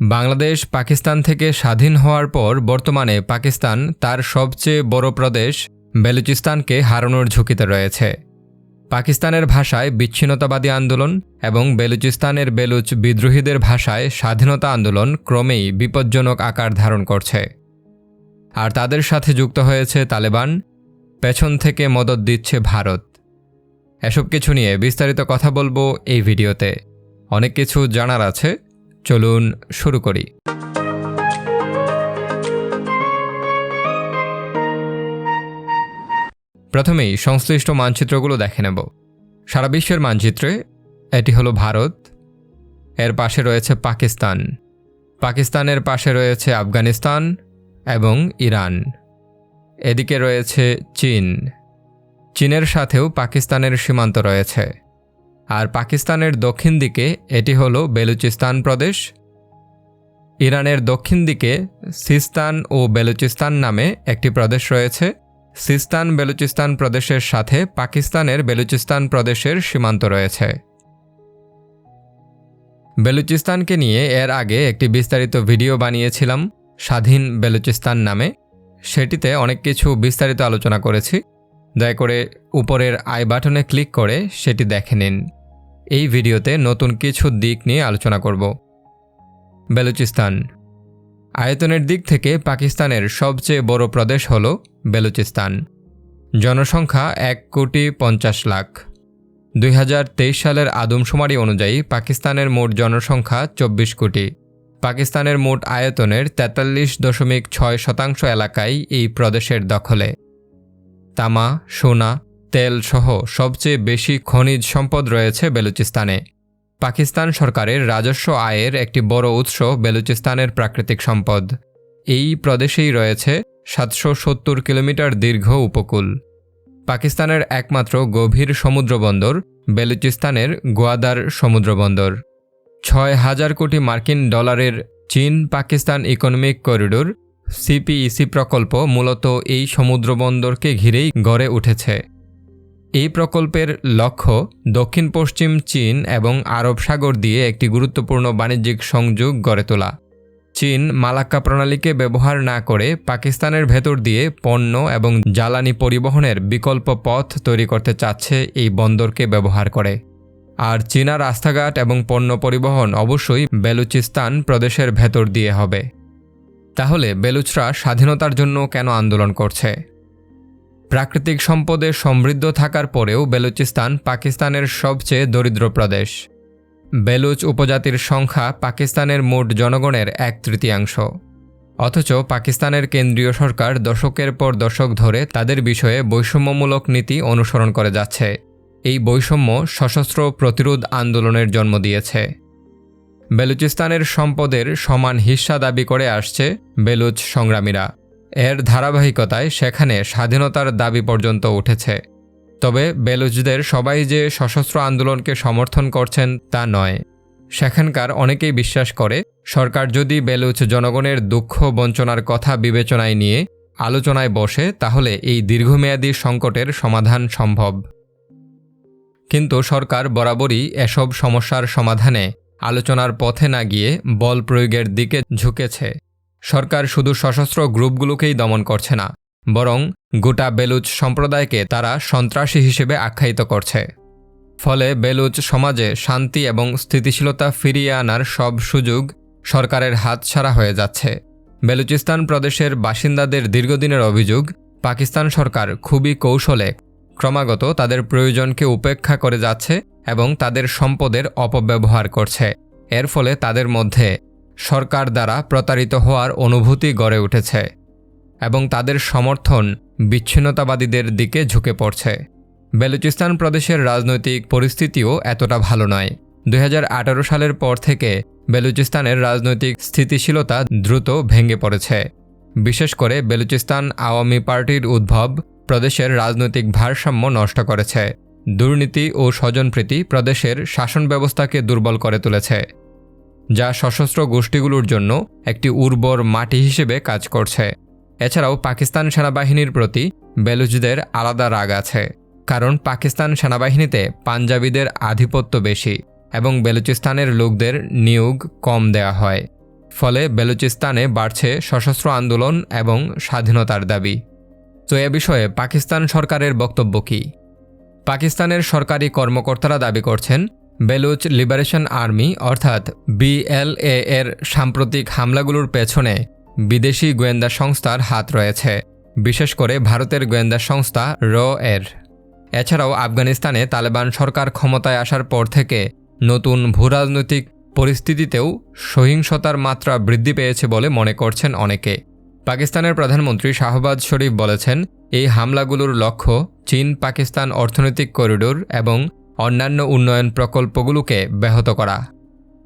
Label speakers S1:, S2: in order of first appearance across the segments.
S1: বাংলাদেশ পাকিস্তান থেকে স্বাধীন হওয়ার পর বর্তমানে পাকিস্তান তার সবচেয়ে বড় প্রদেশ বেলুচিস্তানকে হারানোর ঝুঁকিতে রয়েছে। পাকিস্তানের ভাষায় বিচ্ছিন্নতাবাদী আন্দোলন এবং বেলুচিস্তানের বেলুচ বিদ্রোহীদের ভাষায় স্বাধীনতা আন্দোলন ক্রমেই বিপজ্জনক আকার ধারণ করছে। আর তাদের সাথে যুক্ত হয়েছে তালেবান, পেছন থেকে মদত দিচ্ছে ভারত। এসব কিছু নিয়ে বিস্তারিত কথা বলব এই ভিডিওতে। অনেক কিছু জানার আছে চলুন শুরু করি। প্রথমেই সংশ্লিষ্ট মানচিত্রগুলো দেখে নেব। সারা বিশ্বের মানচিত্রে এটি হলো ভারত, এর পাশে রয়েছে পাকিস্তান, পাকিস্তানের পাশে রয়েছে আফগানিস্তান এবং ইরান, এদিকে রয়েছে চীন, চীনের সাথেও পাকিস্তানের সীমান্ত রয়েছে। আর পাকিস্তানের দক্ষিণ দিকে এটি হলো বেলুচিস্তান প্রদেশ। ইরানের দক্ষিণ দিকে সিস্তান ও বেলুচিস্তান নামে একটি প্রদেশ রয়েছে। সিস্তান বেলুচিস্তান প্রদেশের সাথে পাকিস্তানের বেলুচিস্তান প্রদেশের সীমান্ত রয়েছে। বেলুচিস্তানকে নিয়ে এর আগে একটি বিস্তারিত ভিডিও বানিয়েছিলাম, স্বাধীন বেলুচিস্তান নামে। সেটিতে অনেক কিছু বিস্তারিত আলোচনা করেছি। দয়া করে উপরের আই বাটনে ক্লিক করে সেটি দেখে নিন। এই ভিডিওতে নতুন কিছু দিক নিয়ে আলোচনা করব। বেলুচিস্তান। আয়তনের দিক থেকে পাকিস্তানের সবচেয়ে বড় প্রদেশ হল বেলুচিস্তান। জনসংখ্যা এক কোটি পঞ্চাশ লাখ। দুই হাজার তেইশ সালের আদমশুমারি অনুযায়ী পাকিস্তানের মোট জনসংখ্যা চব্বিশ কোটি। পাকিস্তানের মোট আয়তনের তেতাল্লিশ দশমিক ছয় শতাংশ এলাকাই এই প্রদেশের দখলে। তামা, সোনা তেল সহ সবচেয়ে বেশি খনিজ সম্পদ রয়েছে বেলুচিস্তানে। পাকিস্তান সরকারের রাজস্ব আয়ের একটি বড় উৎস বেলুচিস্তানের প্রাকৃতিক সম্পদ। এই প্রদেশেই রয়েছে সাতশো সত্তর কিলোমিটার দীর্ঘ উপকূল। পাকিস্তানের একমাত্র গভীর সমুদ্রবন্দর বেলুচিস্তানের গোয়াদার সমুদ্রবন্দর। ছয় হাজার কোটি মার্কিন ডলারের চীন পাকিস্তান ইকোনমিক করিডোর, সিপিইসি প্রকল্প মূলত এই সমুদ্রবন্দরকে ঘিরেই গড়ে উঠেছে। এই প্রকল্পের লক্ষ্য দক্ষিণ পশ্চিম চীন এবং আরব সাগর দিয়ে একটি গুরুত্বপূর্ণ বাণিজ্যিক সংযোগ গড়ে তোলা। চীন মালাক্কা প্রণালীকে ব্যবহার না করে পাকিস্তানের ভেতর দিয়ে পণ্য এবং জ্বালানি পরিবহনের বিকল্প পথ তৈরি করতে চাচ্ছে এই বন্দরকে ব্যবহার করে। আর চীনা রাস্তাঘাট এবং পণ্য পরিবহন অবশ্যই বেলুচিস্তান প্রদেশের ভেতর দিয়ে হবে। তাহলে বেলুচরা স্বাধীনতার জন্য কেন আন্দোলন করছে? প্রাকৃতিক সম্পদে সমৃদ্ধ থাকার পরেও বেলুচিস্তান পাকিস্তানের সবচেয়ে দরিদ্র প্রদেশ। বেলুচ উপজাতির সংখ্যা পাকিস্তানের মোট জনগণের এক তৃতীয়াংশ। অথচ পাকিস্তানের কেন্দ্রীয় সরকার দশকের পর দশক ধরে তাদের বিষয়ে বৈষম্যমূলক নীতি অনুসরণ করে যাচ্ছে। এই বৈষম্য সশস্ত্র প্রতিরোধ আন্দোলনের জন্ম দিয়েছে। বেলুচিস্তানের সম্পদের সমান হিস্সা দাবি করে আসছে বেলুচ সংগ্রামীরা। এর ধারাবাহিকতায় সেখানে স্বাধীনতার দাবি পর্যন্ত উঠেছে। তবে বেলুচদের সবাই যে সশস্ত্র আন্দোলনকে সমর্থন করছেন তা নয়। সেখানকার অনেকেই বিশ্বাস করে, সরকার যদি বেলুচ জনগণের দুঃখ বঞ্চনার কথা বিবেচনায় নিয়ে আলোচনায় বসে, তাহলে এই দীর্ঘমেয়াদী সংকটের সমাধান সম্ভব। কিন্তু সরকার বরাবরই এসব সমস্যার সমাধানে আলোচনার পথে না গিয়ে বল প্রয়োগের দিকে ঝুঁকেছে। সরকার শুধু সশস্ত্র গ্রুপগুলোকেই দমন করছে না, বরং গোটা বেলুচ সম্প্রদায়কে তারা সন্ত্রাসী হিসেবে আখ্যায়িত করছে। ফলে বেলুচ সমাজে শান্তি এবং স্থিতিশীলতা ফিরিয়ে আনার সব সুযোগ সরকারের হাতছাড়া হয়ে যাচ্ছে। বেলুচিস্তান প্রদেশের বাসিন্দাদের দীর্ঘদিনের অভিযোগ, পাকিস্তান সরকার খুবই কৌশলে ক্রমাগত তাদের প্রয়োজনকে উপেক্ষা করে যাচ্ছে এবং তাদের সম্পদের অপব্যবহার করছে। এর ফলে তাদের মধ্যে সরকার দ্বারা প্রতারিত হওয়ার অনুভূতি গড়ে উঠেছে এবং তাদের সমর্থন বিচ্ছিন্নতাবাদীদের দিকে ঝুঁকে পড়ছে। বেলুচিস্তান প্রদেশের রাজনৈতিক পরিস্থিতিও এতটা ভালো নয়। দুই সালের পর থেকে বেলুচিস্তানের রাজনৈতিক স্থিতিশীলতা দ্রুত ভেঙে পড়েছে। বিশেষ করে বেলুচিস্তান আওয়ামী পার্টির উদ্ভব প্রদেশের রাজনৈতিক ভারসাম্য নষ্ট করেছে। দুর্নীতি ও স্বজনপ্রীতি প্রদেশের শাসন ব্যবস্থাকে দুর্বল করে তুলেছে। যা সশস্ত্র গোষ্ঠীগুলোর জন্য একটি উর্বর মাটি হিসেবে কাজ করছে। এছাড়াও পাকিস্তান সেনাবাহিনীর প্রতি বেলুচদের আলাদা রাগ আছে, কারণ পাকিস্তান সেনাবাহিনীতে পাঞ্জাবিদের আধিপত্য বেশি এবং বেলুচিস্তানের লোকদের নিয়োগ কম দেওয়া হয়। ফলে বেলুচিস্তানে বাড়ছে সশস্ত্র আন্দোলন এবং স্বাধীনতার দাবি। তো এ বিষয়ে পাকিস্তান সরকারের বক্তব্য কী? পাকিস্তানের সরকারি কর্মকর্তারা দাবি করছেন বেলুচ লিবারেশন আর্মি, অর্থাৎ বিএলএ এর সাম্প্রতিক হামলাগুলোর পেছনে বিদেশি গোয়েন্দা সংস্থার হাত রয়েছে, বিশেষ করে ভারতের গোয়েন্দা সংস্থা র এর। এছাড়াও আফগানিস্তানে তালেবান সরকার ক্ষমতায় আসার পর থেকে নতুন ভূরাজনৈতিক পরিস্থিতিতেও সহিংসতার মাত্রা বৃদ্ধি পেয়েছে বলে মনে করছেন অনেকে। পাকিস্তানের প্রধানমন্ত্রী শাহবাজ শরীফ বলেছেন, এই হামলাগুলোর লক্ষ্য চীন পাকিস্তান অর্থনৈতিক করিডোর এবং অন্যান্য উন্নয়ন প্রকল্পগুলোকে ব্যাহত করা।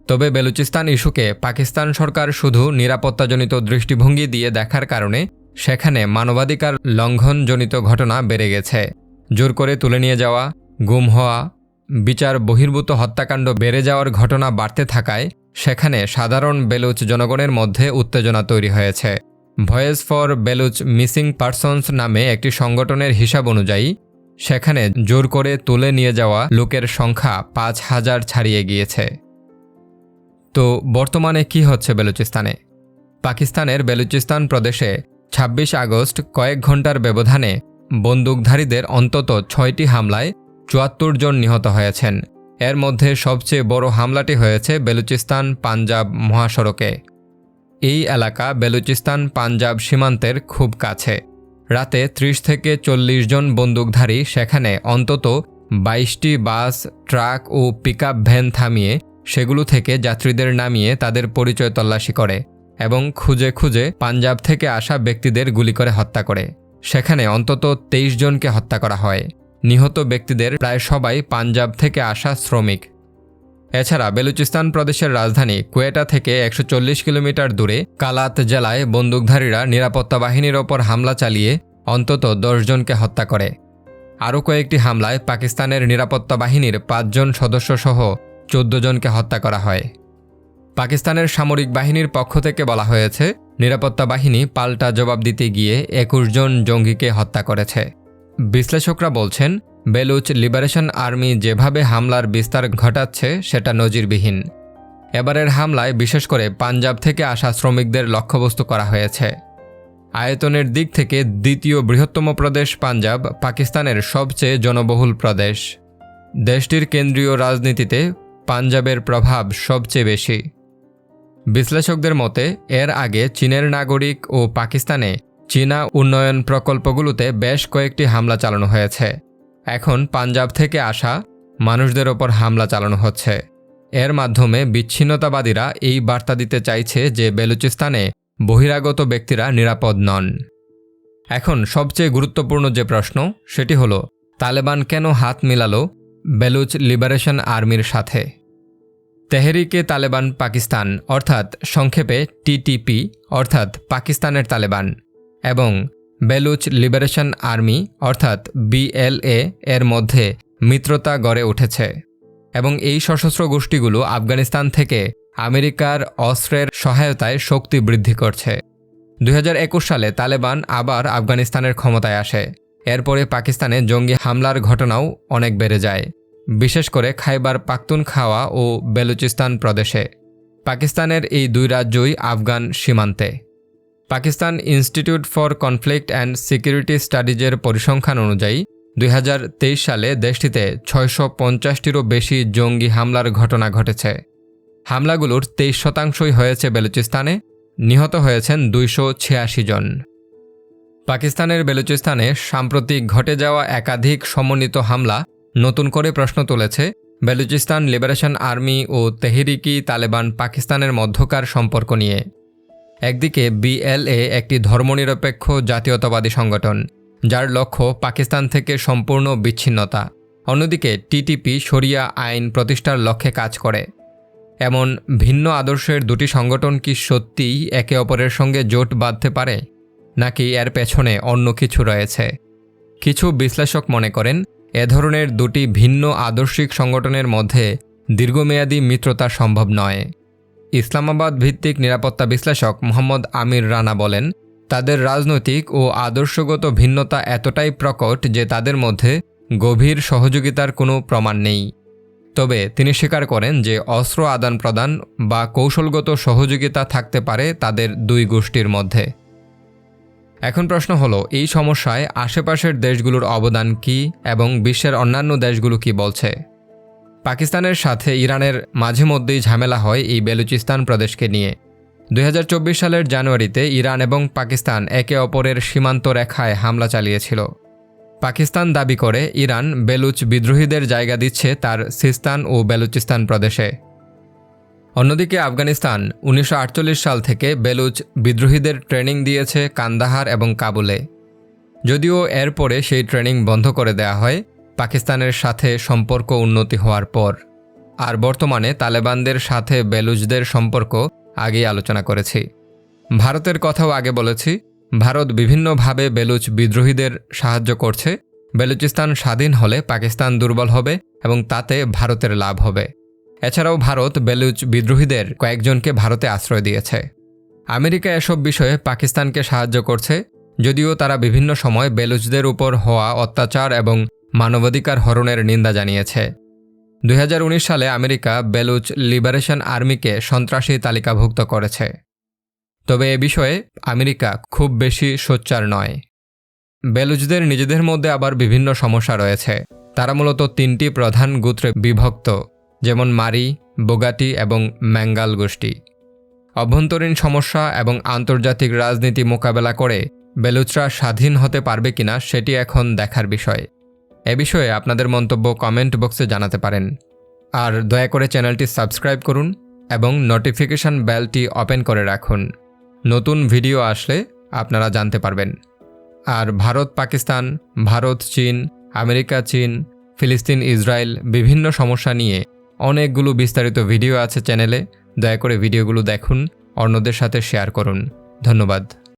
S1: তবে বেলুচিস্তান ইস্যুকে পাকিস্তান সরকার শুধু নিরাপত্তাজনিত দৃষ্টিভঙ্গি দিয়ে দেখার কারণে সেখানে মানবাধিকার লঙ্ঘনজনিত ঘটনা বেড়ে গেছে। জোর করে তুলে নিয়ে যাওয়া, গুম হওয়া, বিচার বহির্ভূত হত্যাকাণ্ড বেড়ে যাওয়ার ঘটনা বাড়তে থাকায় সেখানে সাধারণ বেলুচ জনগণের মধ্যে উত্তেজনা তৈরি হয়েছে। Voice for Baloch missing persons নামে একটি সংগঠনের হিসাব অনুযায়ী সেখানে জোর করে তুলে নিয়ে যাওয়া লোকের সংখ্যা পাঁচ হাজার ছাড়িয়ে গিয়েছে। তো বর্তমানে কি হচ্ছে বেলুচিস্তানে? পাকিস্তানের বেলুচিস্তান প্রদেশে ২৬ আগস্ট কয়েক ঘণ্টার ব্যবধানে বন্দুকধারীদের অন্তত ছয়টি হামলায় চুয়াত্তর জন নিহত হয়েছেন। এর মধ্যে সবচেয়ে বড় হামলাটি হয়েছে বেলুচিস্তান পাঞ্জাব মহাসড়কে। এই এলাকা বেলুচিস্তান পাঞ্জাব সীমান্তের খুব কাছে। রাতে ত্রিশ থেকে চল্লিশ জন বন্দুকধারী সেখানে অন্তত বাইশটি বাস, ট্রাক ও পিকআপ ভ্যান থামিয়ে সেগুলো থেকে যাত্রীদের নামিয়ে তাদের পরিচয় তল্লাশি করে এবং খুঁজে খুঁজে পাঞ্জাব থেকে আসা ব্যক্তিদের গুলি করে হত্যা করে। সেখানে অন্তত তেইশ জনকে হত্যা করা হয়। নিহত ব্যক্তিদের প্রায় সবাই পাঞ্জাব থেকে আসা শ্রমিক। এছাড়া বেলুচিস্তান প্রদেশের রাজধানী কুয়েটা থেকে একশো চল্লিশ কিলোমিটার দূরে কালাত জেলায় বন্দুকধারীরা নিরাপত্তা বাহিনীর ওপর হামলা চালিয়ে অন্তত দশজনকে হত্যা করে। আরও কয়েকটি হামলায় পাকিস্তানের নিরাপত্তা বাহিনীর পাঁচজন সদস্যসহ চোদ্দ জনকে হত্যা করা হয়। পাকিস্তানের সামরিক বাহিনীর পক্ষ থেকে বলা হয়েছে, নিরাপত্তা বাহিনী পাল্টা জবাব দিতে গিয়ে একুশ জন জঙ্গিকে হত্যা করেছে। বিশ্লেষকরা বলছেন বেলুচ লিবারেশন আর্মি যেভাবে হামলার বিস্তার ঘটাচ্ছে, সেটা নজিরবিহীন। এবারের হামলায় বিশেষ করে পাঞ্জাব থেকে আসা শ্রমিকদের লক্ষ্যবস্তু করা হয়েছে। আয়তনের দিক থেকে দ্বিতীয় বৃহত্তম প্রদেশ পাঞ্জাব, পাকিস্তানের সবচেয়ে জনবহুল প্রদেশ। দেশটির কেন্দ্রীয় রাজনীতিতে পাঞ্জাবের প্রভাব সবচেয়ে বেশি। বিশ্লেষকদের মতে, এর আগে চীনের নাগরিক ও পাকিস্তানে চীনা উন্নয়ন প্রকল্পগুলোতে বেশ কয়েকটি হামলা চালানো হয়েছে। এখন পাঞ্জাব থেকে আসা মানুষদের ওপর হামলা চালানো হচ্ছে। এর মাধ্যমে বিচ্ছিন্নতাবাদীরা এই বার্তা দিতে চাইছে যে বেলুচিস্তানে বহিরাগত ব্যক্তিরা নিরাপদ নন। এখন সবচেয়ে গুরুত্বপূর্ণ যে প্রশ্ন, সেটি হল, তালেবান কেন হাত মিলালো বেলুচ লিবারেশন আর্মির সাথে? তেহরিকে তালেবান পাকিস্তান, অর্থাৎ সংক্ষেপে টিটিপি, অর্থাৎ পাকিস্তানের তালেবান, এবং বেলুচ লিবারেশন আর্মি, অর্থাৎ বিএলএ, এর মধ্যে মিত্রতা গড়ে উঠেছে। এবং এই সশস্ত্র গোষ্ঠীগুলো আফগানিস্তান থেকে আমেরিকার অস্ত্রের সহায়তায় শক্তি বৃদ্ধি করছে। দুই হাজার একুশ সালে তালেবান আবার আফগানিস্তানের ক্ষমতায় আসে। এরপরে পাকিস্তানে জঙ্গি হামলার ঘটনাও অনেক বেড়ে যায়। বিশেষ করে খাইবার পাখতুন খাওয়া ও বেলুচিস্তান প্রদেশে। পাকিস্তানের এই দুই রাজ্যই আফগান সীমান্তে। Pakistan institute for conflict and security স্টাডিজের পরিসংখ্যান অনুযায়ী, দুই হাজার তেইশ সালে দেশটিতে ছয়শো পঞ্চাশটিরও বেশি জঙ্গি হামলার ঘটনা ঘটেছে। হামলাগুলোর তেইশ শতাংশই হয়েছে বেলুচিস্তানে, নিহত হয়েছেন দুইশো ছিয়াশি জন। পাকিস্তানের বেলুচিস্তানে সাম্প্রতিক ঘটে যাওয়া একাধিক সমন্বিত হামলা নতুন করে প্রশ্ন তুলেছে বেলুচিস্তান লিবারেশন আর্মি ও তেহরিকি তালেবান পাকিস্তানের মধ্যকার সম্পর্ক নিয়ে। একদিকে বিএলএ একটি ধর্মনিরপেক্ষ জাতীয়তাবাদী সংগঠন, যার লক্ষ্য পাকিস্তান থেকে সম্পূর্ণ বিচ্ছিন্নতা। অন্যদিকে টিটিপি শরিয়া আইন প্রতিষ্ঠার লক্ষ্যে কাজ করে। এমন ভিন্ন আদর্শের দুটি সংগঠন কি সত্যিই একে অপরের সঙ্গে জোট বাঁধতে পারে, নাকি এর পেছনে অন্য কিছু রয়েছে? কিছু বিশ্লেষক মনে করেন, এ ধরনের দুটি ভিন্ন আদর্শিক সংগঠনের মধ্যে দীর্ঘমেয়াদী মিত্রতা সম্ভব নয়। ইসলামাবাদ ভিত্তিক নিরাপত্তা বিশ্লেষক মোহাম্মদ আমির রানা বলেন, তাদের রাজনৈতিক ও আদর্শগত ভিন্নতা এতটাই প্রকট যে তাদের মধ্যে গভীর সহযোগিতার কোনো প্রমাণ নেই। তবে তিনি স্বীকার করেন যে অস্ত্র আদান প্রদান বা কৌশলগত সহযোগিতা থাকতে পারে তাদের দুই গোষ্ঠীর মধ্যে। এখন প্রশ্ন হলো, এই সমস্যায় আশেপাশের দেশগুলোর অবদান কি এবং বিশ্বের অন্যান্য দেশগুলো কি বলছে? পাকিস্তানের সাথে ইরানের মাঝে মধ্যেই ঝামেলা হয় এই বেলুচিস্তান প্রদেশকে নিয়ে। দু হাজার চব্বিশ সালের জানুয়ারিতে ইরান এবং পাকিস্তান একে অপরের সীমান্ত রেখায় হামলা চালিয়েছিল। পাকিস্তান দাবি করে ইরান বেলুচ বিদ্রোহীদের জায়গা দিচ্ছে তার সিস্তান ও বেলুচিস্তান প্রদেশে। অন্যদিকে আফগানিস্তান উনিশশো আটচল্লিশ সাল থেকে বেলুচ বিদ্রোহীদের ট্রেনিং দিয়েছে কান্দাহার এবং কাবুলে। যদিও এরপরে সেই ট্রেনিং বন্ধ করে দেয়া হয় পাকিস্তানের সাথে সম্পর্ক উন্নতি হওয়ার পর, আর বর্তমানে তালেবানদের সাথে বেলুজদের সম্পর্ক আগেই আলোচনা করেছি। ভারতের কথাও আগে বলেছি, ভারত বিভিন্নভাবে বেলুচ বিদ্রোহীদের সাহায্য করছে। বেলুচিস্তান স্বাধীন হলে পাকিস্তান দুর্বল হবে এবং তাতে ভারতের লাভ হবে। এছাড়াও ভারত বেলুচ বিদ্রোহীদের কয়েকজনকে ভারতে আশ্রয় দিয়েছে। আমেরিকা এসব বিষয়ে পাকিস্তানকে সাহায্য করছে, যদিও তারা বিভিন্ন সময় বেলুচদের উপর হওয়া অত্যাচার এবং মানবাধিকার হরণের নিন্দা জানিয়েছে। দুই হাজার উনিশ সালে আমেরিকা বেলুচ লিবারেশন আর্মিকে সন্ত্রাসী তালিকাভুক্ত করেছে। তবে এ বিষয়ে আমেরিকা খুব বেশি সোচ্চার নয়। বেলুচদের নিজেদের মধ্যে আবার বিভিন্ন সমস্যা রয়েছে। তারা মূলত তিনটি প্রধান গোত্রে বিভক্ত, যেমন মারি, বোগাটি এবং ম্যাঙ্গাল গোষ্ঠী। অভ্যন্তরীণ সমস্যা এবং আন্তর্জাতিক রাজনীতি মোকাবেলা করে বেলুচরা স্বাধীন হতে পারবে কিনা সেটি এখন দেখার বিষয়। এ বিষয়ে আপনাদের মন্তব্য কমেন্ট বক্সে জানাতে পারেন। আর দয়া করে চ্যানেলটি সাবস্ক্রাইব করুন এবং নোটিফিকেশন বেলটি ওপেন করে রাখুন। নতুন ভিডিও আসলে আপনারা জানতে পারবেন। আর ভারত, পাকিস্তান, ভারত, চীন, আমেরিকা, চীন, ফিলিস্তিন, ইসরায়েল বিভিন্ন সমস্যা নিয়ে অনেকগুলো বিস্তারিত ভিডিও আছে চ্যানেলে। দয়া করে ভিডিওগুলো দেখুন, অন্যদের সাথে শেয়ার করুন। ধন্যবাদ।